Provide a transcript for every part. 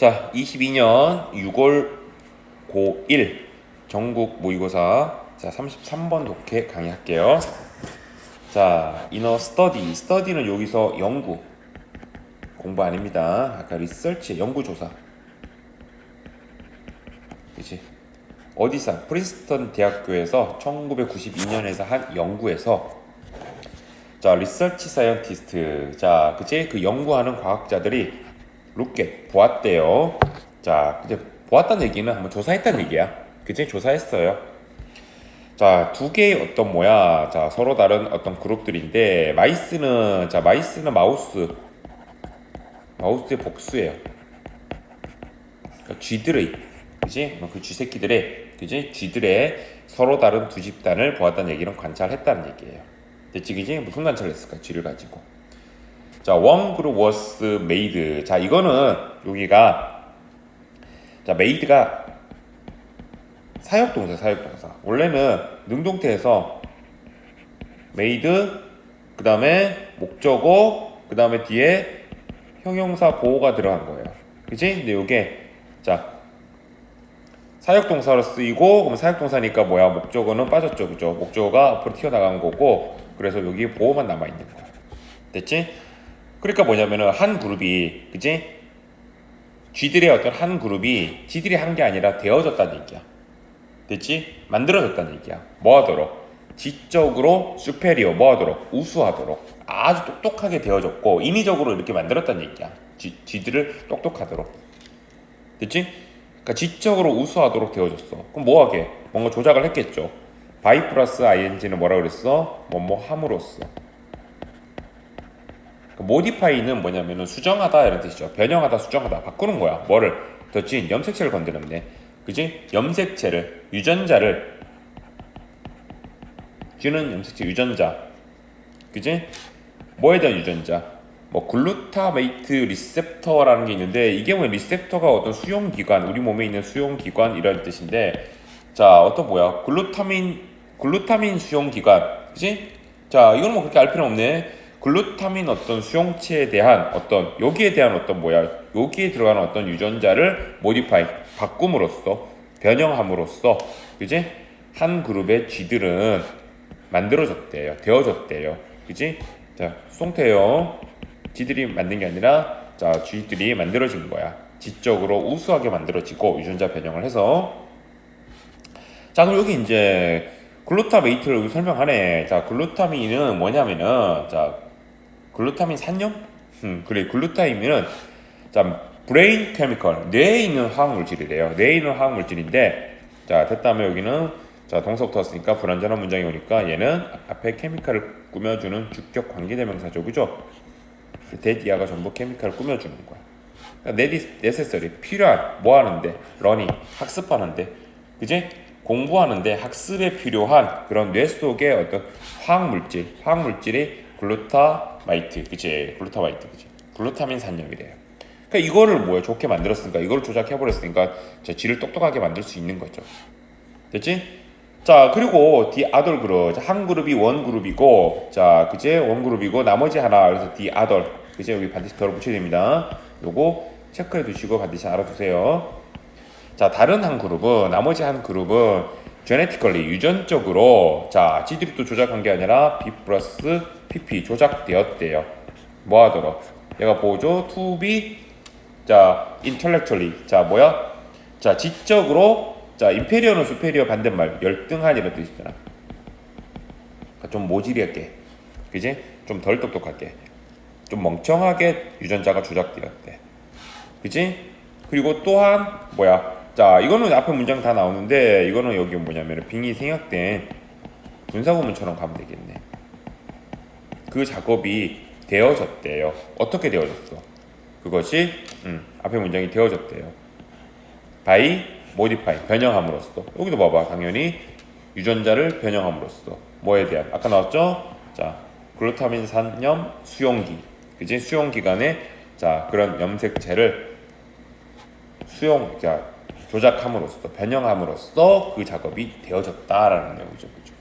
자, 22년 6월 고1 전국 모의고사 자, 33번 독해 강의할게요. 자, 이너 스터디. 스터디는 여기서 연구. 공부 아닙니다. 아까 리서치, 연구 조사. 그치? 어디서? 프린스턴 대학교에서 1992년에서 한 연구에서 자, 리서치 사이언티스트. 자, 그치? 그 연구하는 과학자들이 룩겟 보았대요. 자, 이제 보았다는 얘기는 한번 조사했다는 얘기야. 그치? 조사했어요. 자, 두 개의 어떤 뭐야? 자, 서로 다른 어떤 그룹들인데 마이스는 자, 마이스는 마우스 마우스의 복수예요. 그러니까 쥐들의 그지? 그 쥐새끼들의 그지? 쥐들의 서로 다른 두 집단을 보았다는 얘기는 관찰했다는 얘기예요. 됐지 그지? 무슨 관찰을 했을까? 쥐를 가지고. 자, one group was made. 자, 이거는 여기가 자, made가 사역동사, 사역동사. 원래는 능동태에서 made 그 다음에 목적어 그 다음에 뒤에 형용사 보호가 들어간 거예요. 그지? 근데 요게 자 사역동사로 쓰이고 그럼 사역동사니까 뭐야 목적어는 빠졌죠, 그죠? 목적어가 앞으로 튀어나간 거고 그래서 여기 보호만 남아 있는 거야. 됐지? 그러니까 뭐냐면은 한 그룹이 그지? 쥐들의 어떤 한 그룹이 지들이 한 게 아니라 되어졌다는 얘기야. 됐지? 만들어졌다는 얘기야. 뭐 하도록? 지적으로 수페리어 뭐 하도록? 우수하도록 아주 똑똑하게 되어졌고 인위적으로 이렇게 만들었다는 얘기야. 지, 지들을 똑똑하도록. 됐지? 그러니까 지적으로 우수하도록 되어졌어. 그럼 뭐 하게? 뭔가 조작을 했겠죠. 바이 플러스 ing는 뭐라 그랬어? 뭐뭐 함으로써. 모디파이는 뭐냐면은 수정하다 이런 뜻이죠. 변형하다, 수정하다, 바꾸는 거야. 뭐를? 덧진 염색체를 건드렸네. 그지? 염색체를 유전자를 쥐는 염색체 유전자. 그지? 뭐에 대한 유전자? 뭐 글루타메이트 리셉터라는 게 있는데 이게 뭐 리셉터가 어떤 수용 기관, 우리 몸에 있는 수용 기관 이런 뜻인데 자, 어떤 뭐야? 글루타민 글루타민 수용 기관. 그지? 자, 이건 뭐 그렇게 알 필요 없네. 글루타민 어떤 수용체에 대한 어떤 여기에 대한 어떤 뭐야 여기에 들어가는 어떤 유전자를 모디파이 바꿈으로써 변형함으로써 그지? 한 그룹의 쥐들은 만들어졌대요 되어졌대요. 그지? 자 송태요 쥐들이 만든 게 아니라 자 쥐들이 만들어진 거야. 지적으로 우수하게 만들어지고 유전자 변형을 해서. 자 그럼 여기 이제 글루타메이트를 설명하네. 자 글루타민은 뭐냐면은 자 글루타민 산염? 음, 그래 글루타민은 자 브레인 케미컬 뇌에 있는 화학 물질이래요. 뇌에 있는 화학 물질인데 자 됐다면 여기는 자 동사부터 왔으니까 불완전한 문장이 오니까 얘는 앞에 케미칼을 꾸며주는 주격 관계대명사죠, 그죠? 데디아가 전부 케미칼을 꾸며주는 거야. 그러니까 네세서리 필요한 뭐 하는데 러닝 학습하는데 그지? 공부하는데 학습에 필요한 그런 뇌 속의 어떤 화학 물질, 화학 물질이 글루타 마이트, 그치? 글루타마이트, 그치? 글루타민 산염이래요. 그러니까 이거를 뭐야 좋게 만들었으니까 이거를 조작해 버렸으니까 자 쥐를 똑똑하게 만들 수 있는 거죠. 됐지? 자 그리고 디 아덜 그룹 한 그룹이 원 그룹이고 자 그제 원 그룹이고 나머지 하나 그래서 디 아덜 그제 여기 반드시 덜어 붙여야 됩니다. 요거 체크해 두시고 반드시 알아두세요. 자 다른 한 그룹은 나머지 한 그룹은 제네티컬리 유전적으로 자 지들이 또 조작한 게 아니라 B 플러스 PP 조작되었대요. 뭐 하도록? 얘가 to be 자 intellectually 자 뭐야? 자 지적으로 자 인페리어는 수페리어 반대말 열등한 이런 뜻이잖아. 그러니까 좀 모질하게 그지? 좀 덜 똑똑하게 좀 멍청하게 유전자가 조작되었대. 그지? 그리고 또한 뭐야? 자 이거는 앞에 문장 다 나오는데 이거는 여기 뭐냐면 빙이 생략된 분사구문처럼 가면 되겠네. 그 작업이 되어졌대요. 어떻게 되어졌어? 그것이 음, 앞에 문장이 되어졌대요. by modify 변형함으로써 여기도 봐봐 당연히 유전자를 변형함으로써 뭐에 대한 아까 나왔죠? 자 글루타민 산염 수용기 그지 수용 기간에 자 그런 염색체를 수용 자 조작함으로써 변형함으로써 그 작업이 되어졌다라는 내용이죠. 그죠?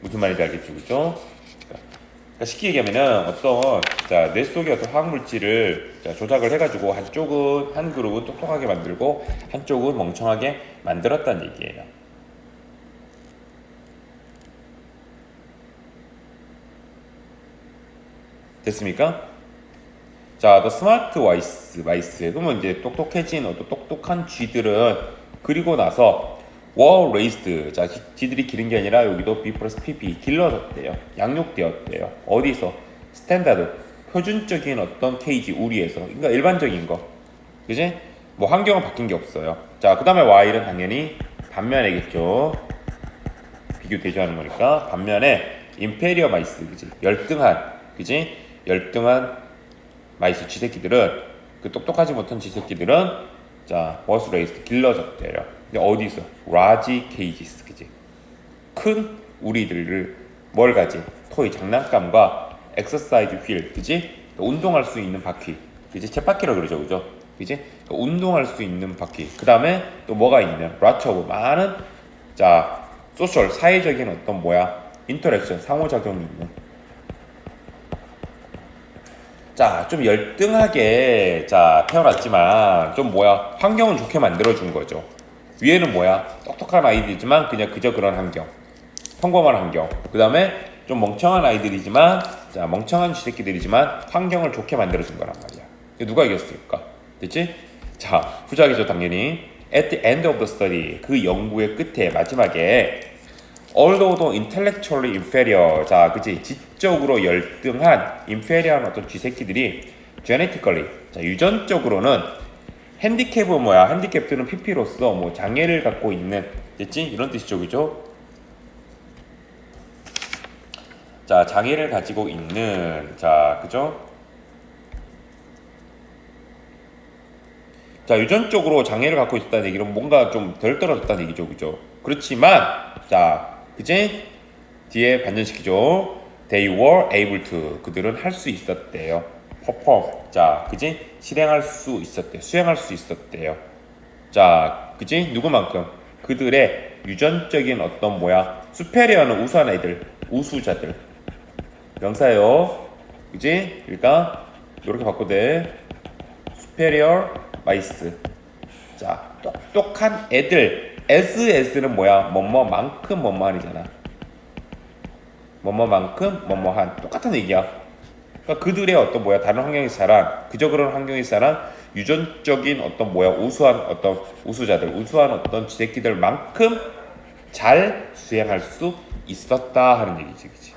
무슨 말인지 알겠죠, 그죠? 그러니까 쉽게 얘기하면은 어떤 자, 뇌 속의 어떤 화학 물질을 자, 조작을 해가지고 한쪽은 한 그룹은 똑똑하게 만들고 한쪽은 멍청하게 만들었다는 얘기예요. 됐습니까? 자, 더 스마트 와이스, 마이스. 그러면 이제 똑똑해진 어떤 똑똑한 쥐들은 그리고 나서 워 레이스드. 자, 지- 쥐들이 기른 게 아니라 여기도 B 플러스 PP 길러졌대요. 양육되었대요. 어디서? 스탠다드. 표준적인 어떤 케이지 우리에서. 그러니까 일반적인 거. 그지? 뭐 환경은 바뀐 게 없어요. 자, 그 다음에 Y는 당연히 반면이겠죠. 비교 대조하는 거니까 반면에 임페리어 마이스 그지 열등한 그지 열등한 마이스 쥐새끼들은 그 똑똑하지 못한 쥐새끼들은 자 버스 레이스 길러졌대요. 근데 어디서 라지 케이지스 그지? 큰 우리들을 뭘 가진 토이 장난감과 엑서사이즈 휠 그지? 운동할 수 있는 바퀴 그지? 쳇바퀴라 그러죠 그죠? 그지? 운동할 수 있는 바퀴. 그 다음에 또 뭐가 있냐? 라처 오브 많은 자 소셜 사회적인 어떤 뭐야? 인터랙션 상호작용이 있는 자 좀 열등하게 자 태어났지만 좀 뭐야 환경은 좋게 만들어 준 거죠. 위에는 뭐야 똑똑한 아이들이지만 그냥 그저 그런 환경 평범한 환경. 그 다음에 좀 멍청한 아이들이지만 자 멍청한 쥐새끼들이지만 환경을 좋게 만들어 준 거란 말이야. 누가 이겼을까? 됐지? 자 후작이죠 당연히 at the end of the study 그 연구의 끝에 마지막에 although intellectually inferior 자 그치 지적으로 열등한 inferior한 어떤 쥐새끼들이 genetically 자 유전적으로는 핸디캡은 뭐야? 핸디캡들은 PP로서 뭐 장애를 갖고 있는 됐지? 이런 뜻이죠. 그죠? 자 장애를 가지고 있는 자 그죠? 자 유전적으로 장애를 갖고 있다는 얘기는 뭔가 좀 덜 떨어졌다는 얘기죠. 그죠? 그렇지만 자 그지 뒤에 반전시키죠 they were able to. 그들은 할 수 있었대요. perform 자 그지? 실행할 수 있었대. 수행할 수 있었대요. 자 그지? 누구만큼? 그들의 유전적인 어떤 뭐야? 수페리어는 우수한 애들 우수자들. 명사예요. 그지? 그러니까 이렇게 바꿔도 돼 superior mice. 자, 똑똑한 애들. S, S는 뭐야? 뭐뭐만큼 뭐뭐한이잖아. 뭐뭐만큼 뭐뭐한. 똑같은 얘기야. 그러니까 그들의 어떤 뭐야? 다른 환경에서 자란, 그저 그런 환경에서 자란 유전적인 어떤 뭐야? 우수한 어떤 우수자들, 우수한 어떤 지새끼들만큼 잘 수행할 수 있었다 하는 얘기지, 그치?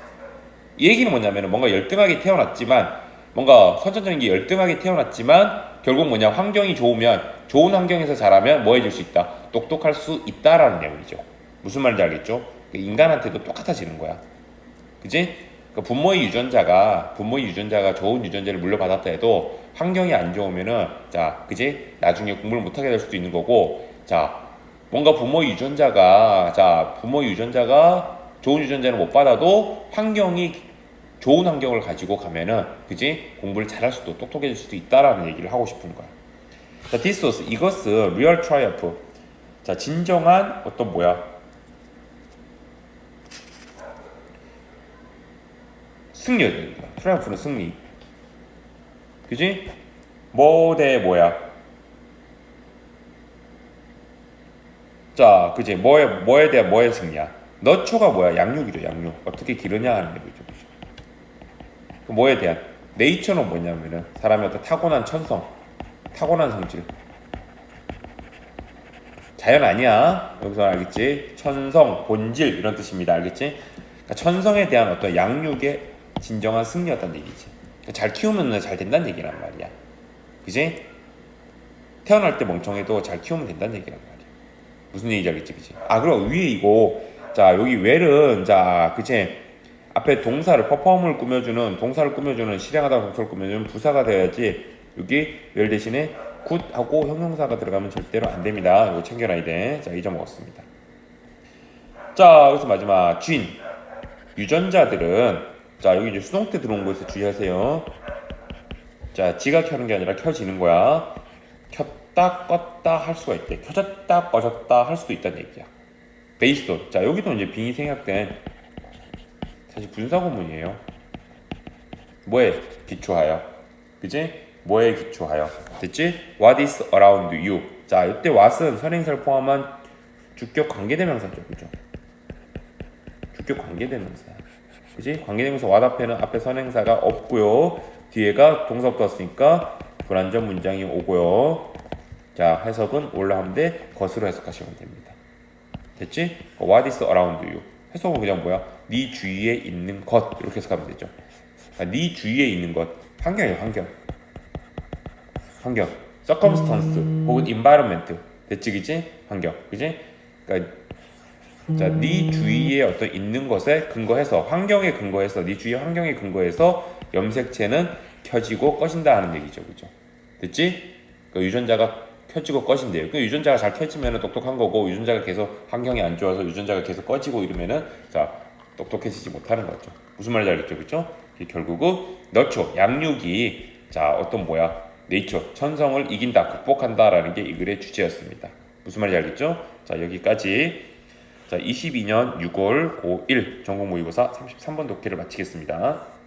이 얘기는 뭐냐면 뭔가 열등하게 태어났지만 뭔가 선천적인 게 열등하게 태어났지만 결국 뭐냐 환경이 좋으면 좋은 환경에서 자라면 뭐 해줄 수 있다 똑똑할 수 있다라는 내용이죠 무슨 말인지 알겠죠 인간한테도 똑같아지는 거야 그지 그 부모의 유전자가 부모의 유전자가 좋은 유전자를 물려받았다 해도 환경이 안 좋으면은 자 그지 나중에 공부를 못하게 될 수도 있는 거고 자 뭔가 부모의 유전자가 자 부모의 유전자가 좋은 유전자를 못 받아도 환경이 좋은 환경을 가지고 가면은 그지 공부를 잘할 수도 똑똑해질 수도 있다라는 얘기를 하고 싶은 거야. 자, was 이것은 real triumph. 자, 진정한 어떤 뭐야? 승리입니다. 트라이엄프는 승리. 그지? 뭐 대 뭐야? 자, 그지? 뭐에 뭐에 대한 뭐의 승리야? 너초가 뭐야? 양육이죠, 양육. 어떻게 기르냐 하는 얘기죠. 그 뭐에 대한 네이처는 뭐냐면은 사람의 어떤 타고난 천성, 타고난 성질. 자연 아니야. 여기서 알겠지? 천성, 본질 이런 뜻입니다. 알겠지? 그러니까 천성에 대한 어떤 양육의 진정한 승리였다는 얘기지. 그러니까 잘 키우면 잘 된다는 얘기란 말이야. 그지? 태어날 때 멍청해도 잘 키우면 된다는 얘기란 말이야. 무슨 얘기인지 알겠지? 그지? 아, 그럼 위에 이거 자 여기 웰은 자 그치? 앞에 동사를 퍼포먼을 꾸며주는 동사를 꾸며주는 실행하다 동사를 꾸며주는 부사가 되어야지 여기 웰 대신에 굿하고 형용사가 들어가면 절대로 안 됩니다. 이거 챙겨놔야 돼. 자 잊어먹었습니다. 자 여기서 마지막 쥔 유전자들은 자 여기 이제 수동 태 들어온 거에서 주의하세요. 자 지가 켜는 게 아니라 켜지는 거야. 켰다 껐다 할 수가 있대. 켜졌다 꺼졌다 할 수도 있다는 얘기야. 베이스돈. 자 여기도 이제 빙이 생략된 사실 분사 구문이에요. 뭐에 기초하여 그지 뭐에 기초하여 됐지 what is around you 자 이때 what은 선행사를 포함한 주격 관계대명사죠 그죠 주격 관계대명사야 그지 관계대명사 앞에는 앞에 선행사가 없고요 뒤에가 동사 붙었으니까 불완전 문장이 오고요 자 해석은 돼 것으로 해석하시면 됩니다 됐지? 어, What is around you? 해석은 그냥 뭐야? 네 주위에 있는 것 이렇게 해석하면 되죠. 아, 네 주위에 있는 것 환경이에요 환경. 환경. circumstance 혹은 environment 됐지 그지? 환경 그지? 그러니까 자 네 주위에 어떤 있는 것에 근거해서 환경에 근거해서 네 주위 환경에 근거해서 염색체는 켜지고 꺼진다 하는 얘기죠 그죠? 됐지? 그 유전자가 켜지고 꺼진대요. 그 유전자가 잘 켜지면 똑똑한 거고 유전자가 계속 환경이 안 좋아서 유전자가 계속 꺼지고 이러면은 자 똑똑해지지 못하는 거죠. 무슨 말인지 알겠죠, 그렇죠? 결국은 너초 양육이 자 어떤 뭐야 네이처 천성을 이긴다 극복한다라는 게 이 글의 주제였습니다. 무슨 말인지 알겠죠? 자 여기까지 자 22년 6월 고1 전국 모의고사 33번 독해를 마치겠습니다.